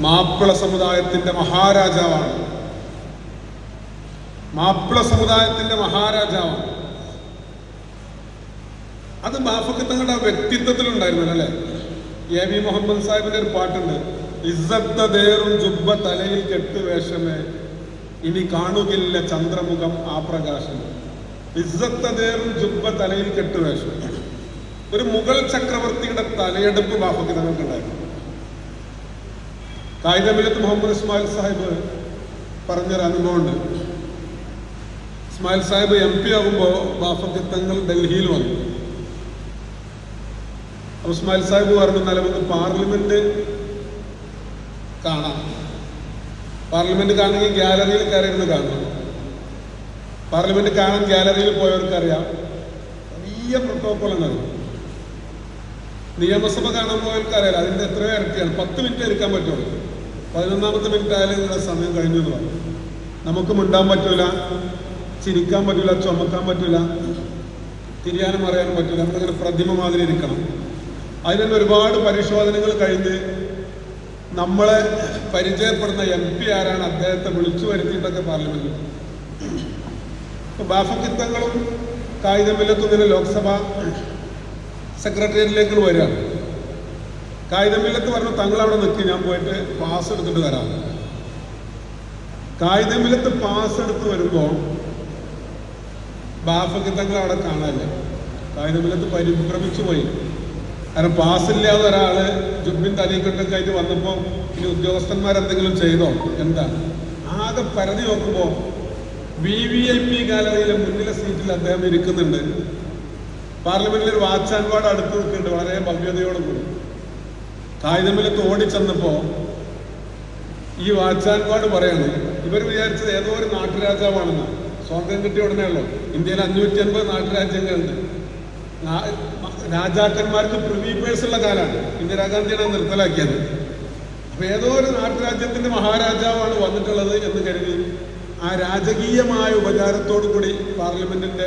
മാപ്പിള സമുദായത്തിന്റെ മഹാരാജാവാണ്. മാപ്പിള സമുദായത്തിന്റെ മഹാരാജാവാണ്. അത് ബാഫക്ക് തങ്ങളുടെ വ്യക്തിത്വത്തിലുണ്ടായിരുന്നു അല്ലേ? എ വി മുഹമ്മദ് സാഹിബിന്റെ ഒരു പാട്ടുണ്ട്. ഇസ്സത്തേറും ജുബ്ബ തലയിൽ കെട്ട് വേഷമേ. ഇനി കാണുകില്ല ചന്ദ്രമുഖം ആ പ്രകാശം. ഇസ്സത്തേറും ജുബ്ബ തലയിൽ കെട്ട് വേഷം. ഒരു മുഗൾ ചക്രവർത്തിയുടെ തലയെടുപ്പ് ബാഫക്ക് തങ്ങൾക്കുണ്ടായിരുന്നു. കായികമില്ലത്ത് മുഹമ്മദ് ഇസ്മായിൽ സാഹിബ് പറഞ്ഞൊരു അനുഭവമുണ്ട്. ഇസ്മായിൽ സാഹിബ് എം പി ആകുമ്പോൾ ബാഫക്ക് തങ്ങൾ ഡൽഹിയിൽ വന്നു. അപ്പൊ ഇസ്മായിൽ സാഹിബ് പറഞ്ഞു നിലവിൽ പാർലമെന്റ് കാണാം. പാർലമെന്റ് കാണണമെങ്കിൽ ഗ്യാലറിയിൽ കയറിയിരുന്ന് കാണണം. പാർലമെന്റ് കാണാൻ ഗ്യാലറിയിൽ പോയവർക്കറിയാം. വലിയ പ്രോട്ടോകോൾ എന്നത് നിയമസഭ കാണാൻ പോയവർക്കറിയാം. അതിന്റെ എത്രയോ ഇരട്ടിയാണ്. പത്ത് മിനിറ്റ് എടുക്കാൻ പറ്റുള്ളൂ. പതിനൊന്നാമത്തെ മിനിറ്റ് ആയാലും നിങ്ങളുടെ സമയം കഴിഞ്ഞു എന്ന് പറഞ്ഞു നമുക്ക് മിണ്ടാൻ പറ്റൂല ചിരിക്കാൻ പറ്റൂല ചുമക്കാൻ പറ്റൂല തിരിയാനും അറിയാനും പറ്റൂല. നമ്മളിങ്ങനെ പ്രതിമ മാതിരി ഇരിക്കണം. അതിന് ഒരുപാട് പരിശോധനകൾ കഴിഞ്ഞ് നമ്മളെ പരിചയപ്പെടുന്ന എം പി ആരാണ് അദ്ദേഹത്തെ വിളിച്ചു വരുത്തിയിട്ടൊക്കെ പാർലമെന്റിൽ. ബാഫക്കിത്തങ്ങളും ഇങ്ങനെ ലോക്സഭ സെക്രട്ടേറിയറ്റിലേക്ക് വരികയാണ്. കായികമില്ലത്ത് പറഞ്ഞു തങ്ങൾ അവിടെ നിൽക്കി ഞാൻ പോയിട്ട് പാസ് എടുത്തിട്ട് വരാം. കായികമില്ലത്ത് പാസ് എടുത്ത് വരുമ്പോൾ ബാഫക്കിത്തങ്ങൾ അവിടെ കാണാനില്ല കായികമില്ലത്ത് പരിഭ്രമിച്ചു പോയി. കാരണം പാസ്സില്ലാതെ ഒരാൾ ജുബിൻ തലീക്കെട്ടൊക്കെ ആയിട്ട് വന്നപ്പോൾ ഇനി ഉദ്യോഗസ്ഥന്മാരെന്തെങ്കിലും ചെയ്തോ? എന്താ? ആകെ പരതി നോക്കുമ്പോൾ വി വി ഐ പി ഗാലറിയിലെ മുന്നിലെ സീറ്റിൽ അദ്ദേഹം ഇരിക്കുന്നുണ്ട്. പാർലമെന്റിൽ ഒരു വാച്ച് ആൻഡ് വാർഡ് അടുത്ത് നിൽക്കുന്നുണ്ട്. വളരെ ഭവ്യതയോടുകൂടി. കായികമില്ലത്ത് ഓടിച്ചെന്നപ്പോ ഈ വാച്ചാൻപാട് പറയുന്നു ഇവർ വിചാരിച്ചത് ഏതോ ഒരു നാട്ടുരാജാവാണെന്ന് സ്വാതന്ത്ര്യം കിട്ടിയ ഉടനെ ഉള്ളൂ. ഇന്ത്യയിൽ അഞ്ഞൂറ്റി അൻപത് നാട്ടുരാജ്യങ്ങളുണ്ട് രാജാക്കന്മാർക്ക് പ്രിവി പേഴ്സ് ഉള്ള ഇന്ദിരാഗാന്ധിയാണ് അത് നിർത്തലാക്കിയത്. അപ്പൊ ഏതോ ഒരു നാട്ടുരാജ്യത്തിന്റെ മഹാരാജാവാണ് വന്നിട്ടുള്ളത് എന്ന് കരുതി ആ രാജകീയമായ ഉപചാരത്തോടു കൂടി പാർലമെന്റിന്റെ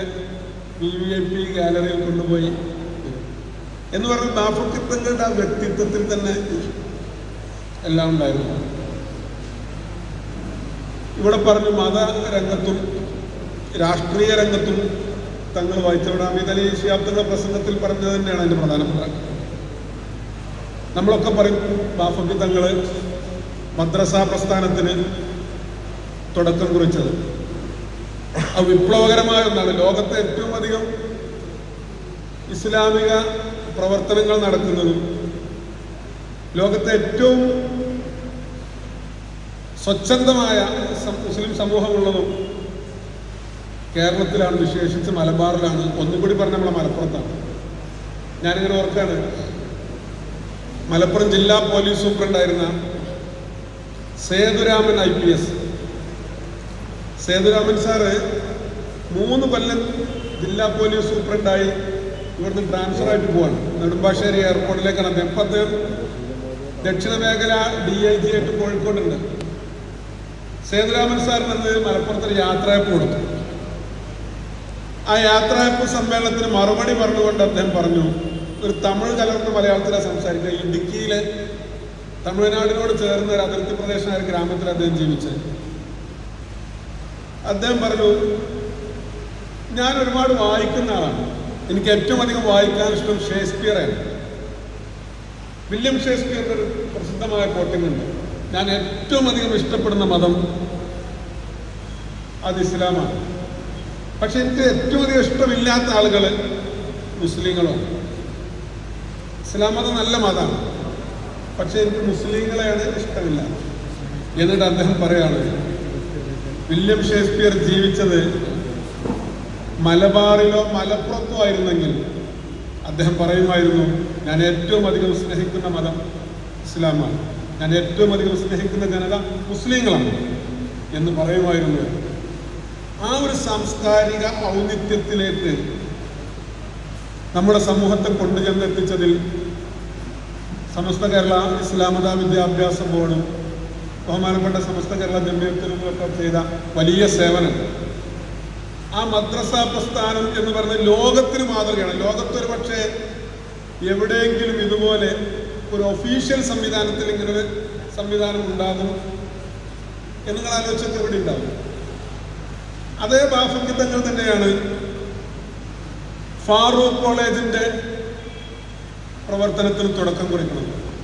വി വി ഐ പി ഗാലറിയിൽ കൊണ്ടുപോയി എന്ന് പറഞ്ഞ ബാഫക്കിത്തങ്ങളുടെ ആ വ്യക്തിത്വത്തിൽ തന്നെ എല്ലാം ഉണ്ടായിരുന്നു. ഇവിടെ പറഞ്ഞു മത രംഗത്തും രാഷ്ട്രീയ രംഗത്തും തങ്ങൾ വായിച്ചവിടെ അമിത അലി ശിയാബ്ദങ്ങളുടെ പ്രസംഗത്തിൽ പറഞ്ഞത് തന്നെയാണ് അതിന്റെ പ്രധാനപ്പെട്ട നമ്മളൊക്കെ പറയും ബാഫക്കി തങ്ങൾ മദ്രസ പ്രസ്ഥാനത്തിന് തുടക്കം കുറിച്ചത്. അത് വിപ്ലവകരമായ ഒന്നാണ്. ലോകത്തെ ഏറ്റവും അധികം ഇസ്ലാമിക പ്രവർത്തനങ്ങൾ നടക്കുന്നതും ലോകത്തെ ഏറ്റവും സ്വച്ഛന്തമായ മുസ്ലിം സമൂഹമുള്ളതും കേരളത്തിലാണ് വിശേഷിച്ച് മലബാറിലാണ്. ഒന്നും കൂടി പറഞ്ഞ നമ്മളെ മലപ്പുറത്താണ്. ഞാനിങ്ങനെ ഓർക്കാണ്. മലപ്പുറം ജില്ലാ police സൂപ്രണ്ടായിരുന്ന Sethuraman I P S. Sethuraman sir മൂന്ന് കൊല്ലം ജില്ലാ പോലീസ് സൂപ്രണ്ടായി. ഇവിടുന്ന് ട്രാൻസ്ഫർ ആയിട്ട് പോവാണ്. നെടുമ്പാശ്ശേരി എയർപോർട്ടിലേക്കാണ് അദ്ദേഹം ദക്ഷിണ മേഖല ഡി ഐ ജി ആയിട്ട് കോഴിക്കോടുണ്ട്. സേതുരാമൻ സാറിന് അന്ന് മലപ്പുറത്തൊരു യാത്രയപ്പ് കൊടുത്തു. ആ യാത്രയപ്പ് സമ്മേളനത്തിന് മറുപടി പറഞ്ഞുകൊണ്ട് അദ്ദേഹം പറഞ്ഞു ഒരു തമിഴ് കലർന്ന മലയാളത്തിലാണ് സംസാരിക്കുക. ഇടുക്കിയിലെ തമിഴ്നാടിനോട് ചേർന്ന ഒരു അതിർത്തി പ്രദേശമായ ഗ്രാമത്തിൽ അദ്ദേഹം ജീവിച്ചത്. അദ്ദേഹം പറഞ്ഞു ഞാൻ ഒരുപാട് വായിക്കുന്ന ആളാണ്. എനിക്ക് ഏറ്റവും അധികം വായിക്കാൻ ഇഷ്ടം ഷേക്സ്പിയറാണ് വില്യം ഷേക്സ്പിയറിന്റെ ഒരു പ്രസിദ്ധമായ കോട്ടിംഗ് ഉണ്ട്. ഞാൻ ഏറ്റവും അധികം ഇഷ്ടപ്പെടുന്ന മതം അത് ഇസ്ലാമാണ്. പക്ഷെ എനിക്ക് ഏറ്റവും അധികം ഇഷ്ടമില്ലാത്ത ആളുകൾ മുസ്ലിങ്ങളാണ് ഇസ്ലാം മതം നല്ല മതമാണ്. പക്ഷെ എനിക്ക് മുസ്ലിങ്ങളെയാണ് ഇഷ്ടമില്ല. എന്നിട്ട് അദ്ദേഹം പറയാണ് വില്യം ഷേക്സ്പിയർ ജീവിച്ചത് മലബാറിലോ മലപ്പുറത്തോ ആയിരുന്നെങ്കിൽ അദ്ദേഹം പറയുമായിരുന്നു ഞാൻ ഏറ്റവും അധികം സ്നേഹിക്കുന്ന മതം ഇസ്ലാമാണ്. ഞാൻ ഏറ്റവും അധികം സ്നേഹിക്കുന്ന ജനത മുസ്ലിങ്ങളാണ് എന്ന് പറയുമായിരുന്നു. ആ ഒരു സാംസ്കാരിക ഔന്നിത്യത്തിലേക്ക് നമ്മുടെ സമൂഹത്തെ കൊണ്ടുചെന്നെത്തിച്ചതിൽ സമസ്ത കേരള ഇസ്ലാമത വിദ്യാഭ്യാസ ബോർഡും ബഹുമാനപ്പെട്ട സമസ്ത കേരള ജമ്മിയത്തിനുമൊക്കെ ചെയ്ത വലിയ സേവനം ആ മദ്രസ പ്രസ്ഥാനം എന്ന് പറഞ്ഞ ലോകത്തിന് മാതൃകയാണ്. ലോകത്തൊരു പക്ഷേ എവിടെയെങ്കിലും ഇതുപോലെ ഒരു ഒഫീഷ്യൽ സംവിധാനത്തിൽ ഇങ്ങനെ ഒരു സംവിധാനം ഉണ്ടാകും എന്ന് നിങ്ങൾ ആലോചിച്ചത് എവിടെ ഉണ്ടാകും അതേ ബാഫങ്കിത്തങ്ങൾ തന്നെയാണ് ഫാറൂഖ് കോളേജിന്റെ പ്രവർത്തനത്തിന് തുടക്കം കുറിക്കുന്നത്.